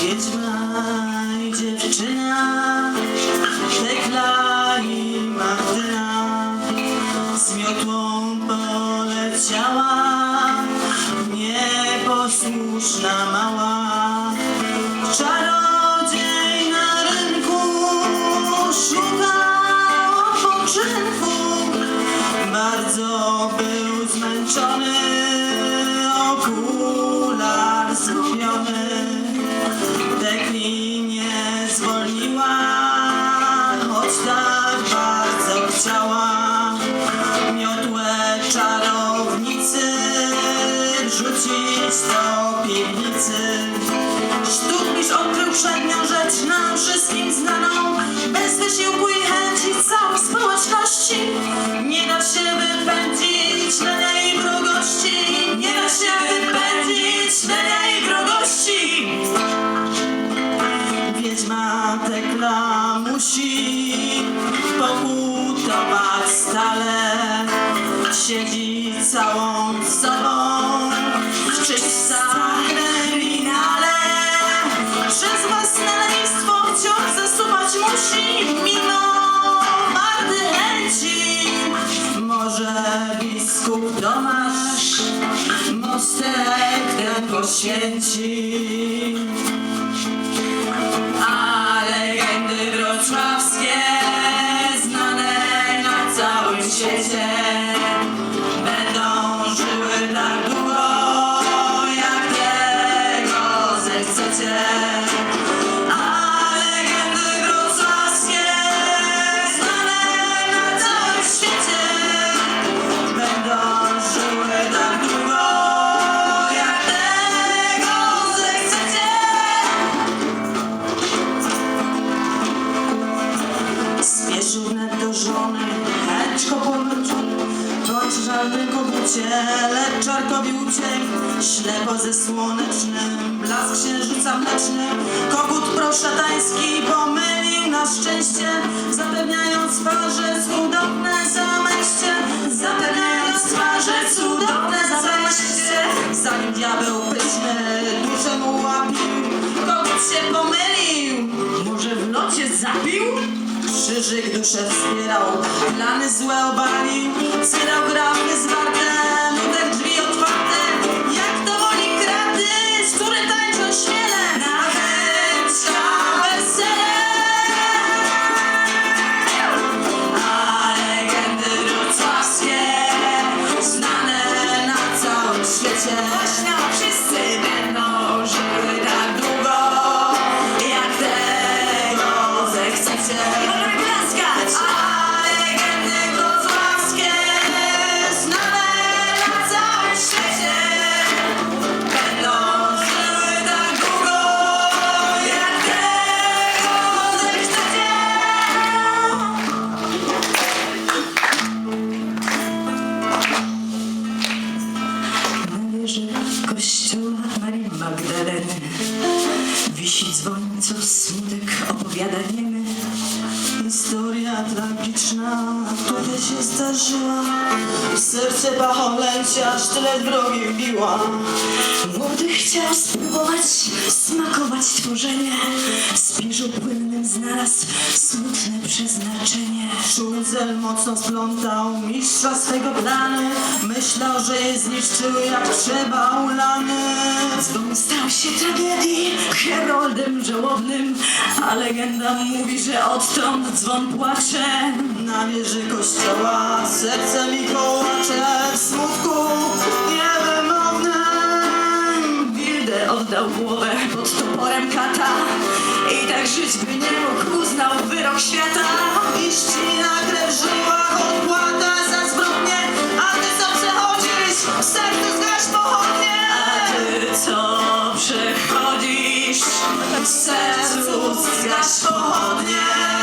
Wiedźma nieposłuszna mała. Czarodziej na rynku szukał odpoczynku, bardzo był zmęczony, okular zgubiony. Dekli nie zwolniła, choć tak bardzo chciała miotłę czarownicy wrzucić do piwnicy. Sztukmistrz odkrył przednią rzecz nam wszystkim znaną, bez wysiłku i chęci całej społeczności. Nie da się wypędzić lenia i wrogości, nie da się wypędzić lenia i wrogości. Wiedźma Tekla musi pokutować stale. Siedzi całą sobą poświęci. A legendy wrocławskie znane na całym świecie będą żyły tak długo, jak tego zechcecie. Żadny kogucie, lecz czarkowi uciekł, ślepo ze słonecznym, blask księżyca mleczny, kogut proszatański pomylił na szczęście, zapewniając twarze cudowne Krzyżyk duszę wspierał, plany złe obalił, cyrał grafy zwarte, kościoła Marii Magdaleny. Wisi dzwon, co smutek opowiada niemy Historia tragiczna tutaj się zdarzyła serce pacholęcia sztylet wrogi wbiła Młody chciał spróbować smakować tworzenie. Spiżu płynnym znalazł smutne przeznaczenie. Szulzel mocno splątał mistrza swego plany Myślał, że je zniszczył jak trzeba ulany Dzwon stał się tragedii, heroldem żałobnym, a legenda mówi, że odtąd dzwon płacze. Na wieży kościoła serce mi kołacze w smutku niewymownym. Wildę oddał głowę pod toporem kata i tak żyć by nie mógł, uznał wyrok świata. I ścina krew w żyłach odpłata za zbrodnie, a ty co przechodzisz, w sercu zgaś pochodnie. A ty co przechodzisz W sercu zgaś pochodnie.